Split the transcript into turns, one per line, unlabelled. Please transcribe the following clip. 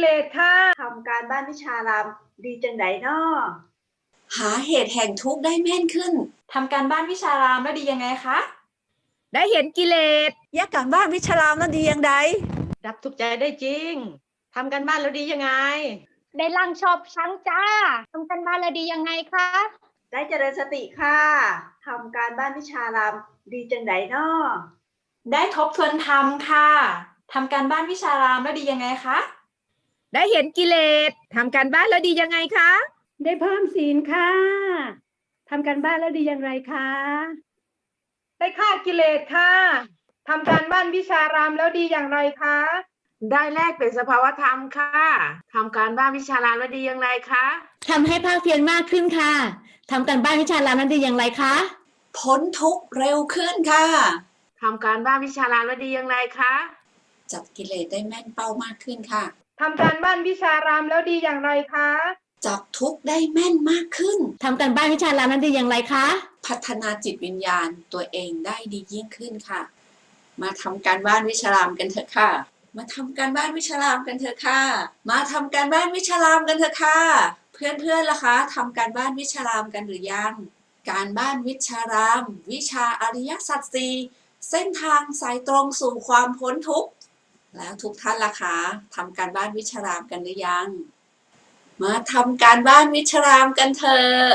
เลสค่ะ
ทำการบ้านวิชารามดีจังไดเนาะ
หาเหตุแห่งทุกข์ได้แม่นขึ้น
ทำการบ้านวิชารามแล้วดียังไงคะ
ได้เห็นกิเลส
แยกการบ้านวิชารามนั้นดีอย่างใด
ดับทุกข์ใจได้จริง ทำกันบ้านแล้วดียังไง
ได้ร่างชอบช้างจ้าทำกันบ้านแล้วดียังไงคะ
ได้เจริญสติค่ะทำการบ้านวิชารามดีจังไดเนาะ
ได้ทบทวนธรรมค่ะ ทำการบ้านวิชารามแล้วดียังไงคะ
ได้เห็นกิเลสทำการบ้านแล้วดียังไงคะ
ได้เพิ่มศีลค่ะทำการบ้านแล้วดีอย่างไรคะ
ได้ฆ่ากิเลสค่ะทำการบ้านวิชารามแล้วดีอย่างไรคะ
ได้แลกเป็นสภาวธรรมค่ะทำการบ้านวิชารามแล้วดีอย่างไรคะ
ทำให้ภาคเพียรมากขึ้นค่ะทำการบ้านวิชารามนั้นดีอย่างไรคะ
พ้นทุกข์เร็วขึ้นค่ะ
ทำการบ้านวิชารามแล้วดีอย่างไรคะ
จับกิเลสได้แม่นเป้ามากขึ้นค่ะ
ทำการบ้านวิชารามแล้วดีอย่างไรคะ
จับทุกข์ได้แม่นมากขึ้น
ทำการบ้านวิชารามนั้นดีอย่างไรคะ
พัฒนาจิตวิญญาณตัวเองได้ดียิ่งขึ้นค่ะ มาทำการบ้านวิชารามกันเถอะค่ะ มาทำการบ้านวิชารามกันเถอะค่ะ มาทำการบ้านวิชารามกันเถอะค่ะ เพื่อนๆล่ะคะทำการบ้านวิชารามกันหรือยัง การบ้านวิชาราม วิชาอริยสัจสี่เส้นทางสายตรงสู่ความพ้นทุกข์ แล้วทุกท่านล่ะคะทำการบ้านวิชารามกันหรือยัง มาทำการบ้านวิชารามกันเถอะ